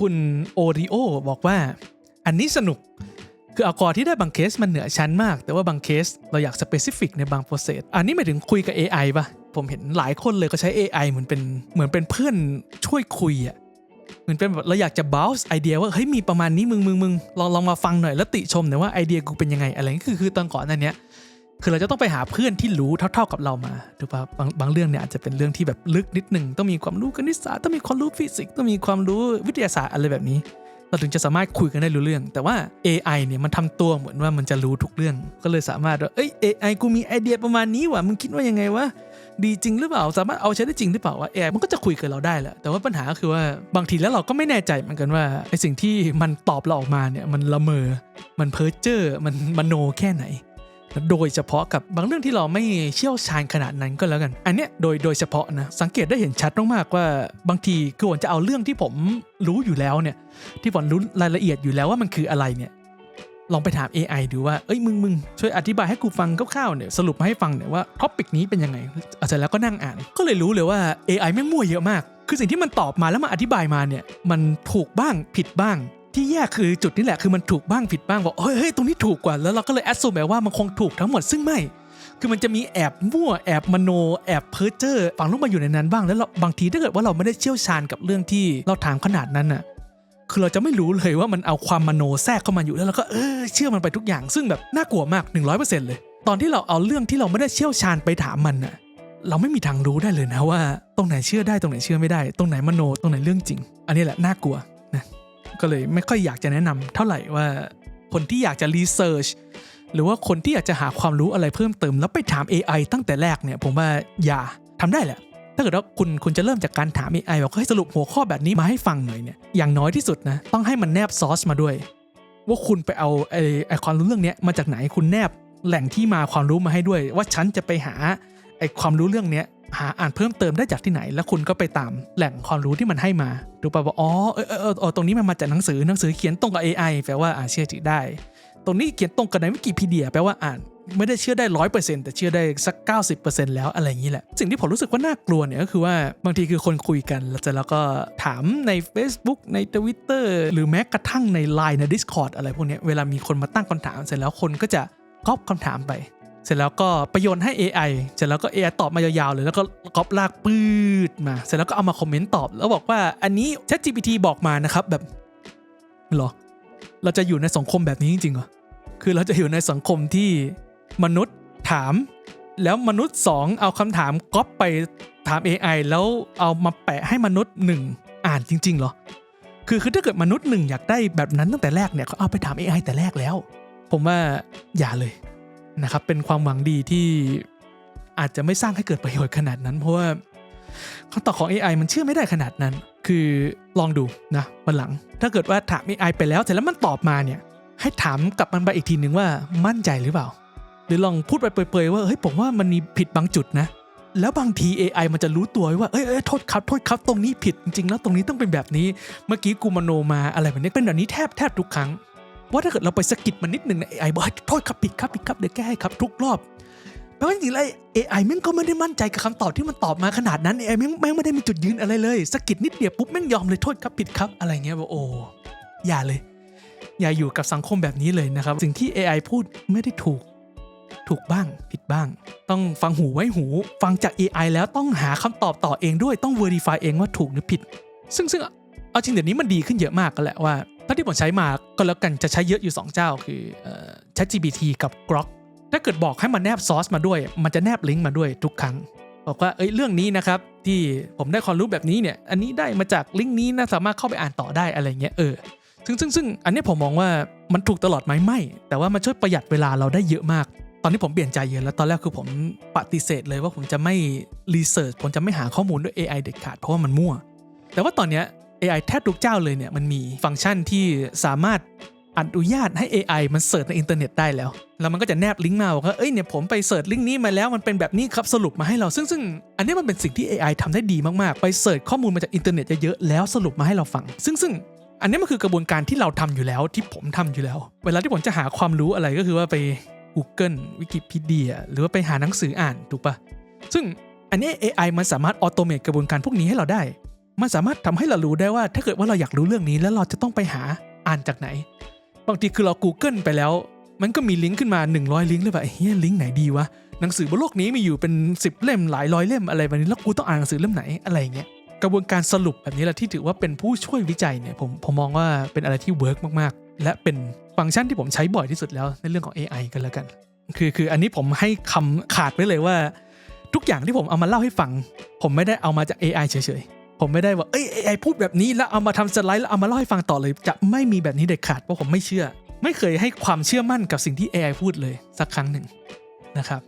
คุณโอริโอบอกว่า อันนี้สนุกคือเอากอที่ได้บางเคสมันเหนือชั้นมาก แต่ว่าบางเคสเราอยากสเปซิฟิกในบางโปรเซสอันนี้หมายถึงคุยกับ AI ป่ะผมเห็นหลายคนเลยก็ใช้ AI เหมือนเป็นเหมือนเป็นเพื่อนช่วยคุยอะเหมือนเป็นแบบเราอยากจะ bounce ไอเดียว่าเฮ้ยมีประมาณนี้มึงมึงมึงลองลองมาฟังหน่อยแล้วติชมหน่อยว่าไอเดียกูเป็นยังไงอะไรคือคือตอนก่อนนั้นเนี้ย คือเราจะต้องไปหาเพื่อนที่รู้เท่า ๆกับเรามาถูกปะบางบางเรื่องเนี่ยอาจจะเป็นเรื่องที่แบบลึกนิดหนึ่งต้องมีความรู้คณิตศาสตร์ต้องมีความรู้ฟิสิกส์ต้องมีความรู้วิทยาศาสตร์อะไรแบบนี้ เราถึงจะสามารถคุยกันได้รู้เรื่อง แต่ว่า AI เนี่ยมันทำตัวเหมือนว่ามันจะรู้ทุกเรื่อง ก็เลยสามารถว่าเอ้ย AI กูมีไอเดียประมาณนี้ว่ะมึงคิดว่ายังไงวะดีจริงหรือเปล่าสามารถเอาใช้ได้จริงหรือเปล่าวะ AI มันก็จะคุยกับเราได้แหละแต่ว่าปัญหาก็คือว่าบางทีแล้วเราก็ไม่แน่ใจเหมือนกันว่าไอสิ่งที่มันตอบเราออกมาเนี่ยมันละเมอ มันเพ้อเจ้อมันมโนแค่ไหน โดยเฉพาะกับบางเรื่องที่เราไม่เชี่ยวชาญขนาดนั้นก็แล้วกัน อันเนี้ยโดยโดยเฉพาะนะสังเกตได้เห็นชัดมากๆว่าบางทีคือผมจะเอาเรื่องที่ผมรู้อยู่แล้วเนี่ยที่ผมรู้รายละเอียดอยู่แล้วว่ามันคืออะไรเนี่ยลองไปถาม AI ดูว่า เอ้ยมึงมึงช่วยอธิบายให้กูฟังคร่าวๆเนี่ยสรุปมาให้ฟังเนี่ยว่าท็อปิกนี้เป็นยังไงเสร็จแล้วก็นั่งอ่าน ก็เลยรู้เลยว่า AI แม่งมั่วเยอะมาก คือสิ่งที่มันตอบมาแล้วมาอธิบายมาเนี่ยมันถูกบ้างผิดบ้าง ที่แย่คือจุดนี้แหละคือมันถูกบ้างผิดบ้างบอกเฮ้ยเฮ้ยตรงนี้ถูกกว่าแล้วเราก็เลยแอดซูมแบบว่ามันคงถูกทั้งหมดซึ่งไม่คือมันจะมีแอบมั่วแอบมโนแอบเพ้อเจ้อฝังลงมาอยู่ในนั้นบ้างแล้วเราบางทีถ้าเกิดว่าเราไม่ได้เชี่ยวชาญกับเรื่องที่เราถามขนาดนั้นน่ะคือเราจะไม่รู้เลยว่ามันเอาความมโนแทรกเข้ามาอยู่แล้วเราก็เออเชื่อมันไปทุกอย่าง ซึ่งแบบน่ากลัวมาก 100%เลย ตอนที่เราเอาเรื่องที่เราไม่ได้เชี่ยวชาญไปถามมันน่ะเราไม่มีทางรู้ได้เลยนะว่า ตรงไหนเชื่อได้ตรงไหนเชื่อไม่ได้ ตรงไหนมโนตรงไหนเรื่องจริง อันนี้แหละน่ากลัว ก็เลยไม่ค่อยอยากจะแนะนำเท่าไหร่ว่าคนที่อยากจะรีเสิร์ชหรือว่าคนที่อยากจะหาความรู้อะไรเพิ่มเติม แล้วไปถาม AI ตั้งแต่แรกเนี่ย ผมว่าอย่าทำได้แหละ ถ้าเกิดว่าคุณคุณจะเริ่มจากการถาม AI บอกให้สรุปหัวข้อแบบนี้มาให้ฟังหน่อยเนี่ยอย่างน้อยที่สุดนะต้องให้มันแนบซอสมาด้วย ว่าคุณไปเอาไอ้ไอความรู้เรื่องนี้มาจากไหนคุณแนบแหล่งที่มาความรู้มาให้ด้วย ว่าฉันจะไปหาไอ้ความรู้เรื่องเนี้ย หาอ่านเพิ่มเติมได้จากที่ไหน แล้วคุณก็ไปตามแหล่งความรู้ที่มันให้มาดูไปว่าอ๋อเออเออเออตรงนี้มันมาจากหนังสือหนังสือเขียนตรงกับ AI แปลว่าอ่าเชื่อถือได้ ตรงนี้เขียนตรงกับในวิกิพีเดียแปลว่าอ่านไม่ได้เชื่อได้ร้อยเปอร์เซ็นต์แต่เชื่อได้สัก 90%แล้วอะไรอย่างนี้แหละ สิ่งที่ผมรู้สึกว่าน่ากลัวเนี่ยก็คือว่าบางทีคือคนคุยกัน แล้วจะแล้วก็ถามใน Facebook ใน Twitter หรือแม้กระทั่งใน Line ใน Discord อะไรพวกนี้เวลามีคนมาตั้งคำถามเสร็จแล้วคนก็จะก๊อปคำถามไป เสร็จแล้วก็ประโยนให้ AI เสร็จแล้วก็ AI ตอบมายาวๆเลยแล้วก็ก๊อปลากปืดมา เสร็จแล้วก็เอามาคอมเมนต์ตอบ แล้วบอกว่าอันนี้ ChatGPT บอกมานะครับแบบหรอเราจะอยู่ในสังคมแบบนี้จริงๆเหรอคือเราจะอยู่ในสังคมที่มนุษย์ถาม แล้วมนุษย์ 2 เอาคำถามก๊อปไปถาม AI แล้วเอามาแปะให้มนุษย์ 1 อ่านจริงๆเหรอคือคือถ้าเกิดมนุษย์หนึ่งอยากได้แบบนั้นตั้งแต่แรกเนี่ยเขาเอาไปถาม AI แต่แรกแล้ว ผมว่าอย่าเลย นะครับเป็นความหวังดีที่อาจจะไม่สร้างให้เกิดประโยชน์ขนาดนั้น เพราะว่าคำตอบของ AI มันเชื่อไม่ได้ขนาดนั้น คือลองดูนะวันหลัง ถ้าเกิดว่าถาม AI ไปแล้วเสร็จแล้วมันตอบมาเนี่ย ให้ถามกลับมันไปอีกทีหนึ่งว่ามั่นใจหรือเปล่า หรือลองพูดไปเปรยๆว่าเฮ้ยผมว่ามันมีผิดบางจุดนะ แล้วบางที AI มันจะรู้ตัวว่าเอ้ยเอ้ยโทษครับโทษครับตรงนี้ผิดจริงๆแล้วตรงนี้ต้องเป็นแบบนี้ เมื่อกี้กูมโนมาอะไรแบบนี้เป็นแบบนี้แทบแทบทุกครั้ง ว่าถ้าเกิดเราไปสะกิดมันนิดหนึ่งนะ AI บอกเฮ้โทษครับผิดครับผิดครับเดี๋ยวแก้ให้ครับทุกรอบแปลว่าจริงๆแล้ว AI แม่งก็ไม่ได้มั่นใจกับคำตอบที่มันตอบมาขนาดนั้น AI แม่งแม่งไม่ได้มีจุดยืนอะไรเลยสะกิดนิดเดียวปุ๊บแม่งยอมเลยโทษครับผิดครับอะไรเงี้ยบอกโอ้อย่าเลย อย่าอยู่กับสังคมแบบนี้เลยนะครับ สิ่งที่ AI พูดไม่ได้ถูกถูกบ้างผิดบ้าง ต้องฟังหูไว้หู ฟังจาก AI แล้วต้องหาคำตอบต่อเองด้วยต้อง verify เองว่าถูกหรือผิด ซึ่งซึ่งเอาจริงเดี๋ยวนี้มันดีขึ้นเยอะมากก็แหละว่า ถ้าที่ผมใช้มาก็แล้วกันจะใช้เยอะอยู่ 2 เจ้า คือ ChatGPT กับ Grok ถ้าเกิดบอกให้มันแนบซอสมาด้วย มันจะแนบลิงก์มาด้วยทุกครั้ง บอกว่าเอ้ยเรื่องนี้นะครับ ที่ผมได้ความรู้แบบนี้เนี่ย อันนี้ได้มาจากลิงก์นี้นะสามารถเข้าไปอ่านต่อได้อะไรเงี้ยเออซึ่งซึ่งซึ่งอันนี้ผมมองว่ามันถูกตลอดไหมไม่ แต่ว่ามันช่วยประหยัดเวลาเราได้เยอะมาก ตอนนี้ผมเปลี่ยนใจเยอะแล้วตอนแรกคือผมปฏิเสธเลยว่าผมจะไม่รีเสิร์ชผมจะไม่หาข้อมูลด้วย AI เด็ดขาดเพราะว่ามันมั่ว แต่ว่าตอนเนี้ย AI แทบทุกเจ้าเลยเนี่ยมันมีฟังก์ชันที่สามารถอนุญาตให้ AI มันเสิร์ชในอินเทอร์เน็ตได้แล้ว แล้วมันก็จะแนบลิงก์มาบอกว่าเอ้ยเนี่ยผมไปเสิร์ชลิงก์นี้มาแล้วมันเป็นแบบนี้ครับสรุปมาให้เรา ซึ่งซึ่งอันนี้มันเป็นสิ่งที่ AI ทำได้ดีมาก ๆ ไปเสิร์ชข้อมูลมาจากอินเทอร์เน็ตเยอะๆแล้วสรุปมาให้เราฟัง ซึ่งซึ่งอันนี้มันคือกระบวนการที่เราทำอยู่แล้วที่ผมทำอยู่แล้ว เวลาที่ผมจะหาความรู้อะไรก็คือว่าไป Google Wikipedia หรือว่าไปหาหนังสืออ่านถูกปะซึ่งอันนี้ AI มันสามารถออโตเมตกระบวนการพวกนี้ให้เราได้ มันสามารถทำให้เรารู้ได้ว่า ถ้าเกิดว่าเราอยากรู้เรื่องนี้แล้วเราจะต้องไปหาอ่านจากไหน บางทีคือเรา Google ไปแล้ว มันก็มีลิงก์ขึ้นมา 100 ลิงก์เลยแบบเฮ้ยลิงก์ไหนดีวะหนังสือบนโลกนี้มีอยู่เป็น 10 เล่มหลายร้อยเล่มอะไรแบบนี้แล้วกูต้องอ่านหนังสือเล่มไหนอะไรเงี้ยกระบวนการสรุปแบบนี้แหละที่ถือว่าเป็นผู้ช่วยวิจัยเนี่ยผมผมมองว่าเป็นอะไรที่เวิร์กมากๆ และเป็นฟังก์ชันที่ผมใช้บ่อยที่สุดแล้วในเรื่องของ AI กันแล้วกัน คือคืออันนี้ผมให้คำขาดไว้เลยว่า ทุกอย่างที่ผมเอามาเล่าให้ฟัง ผมไม่ได้เอามาจาก AI เฉยๆ ผมไม่ได้ว่า เอ้ยไอพูดแบบนี้แล้วเอามาทำสไลด์แล้วเอามาเล่าให้ฟังต่อเลย จะไม่มีแบบนี้เด็ดขาดเพราะผมไม่เชื่อ ไม่เคยให้ความเชื่อมั่นกับสิ่งที่ AI พูดเลยสักครั้งหนึ่งนะครับ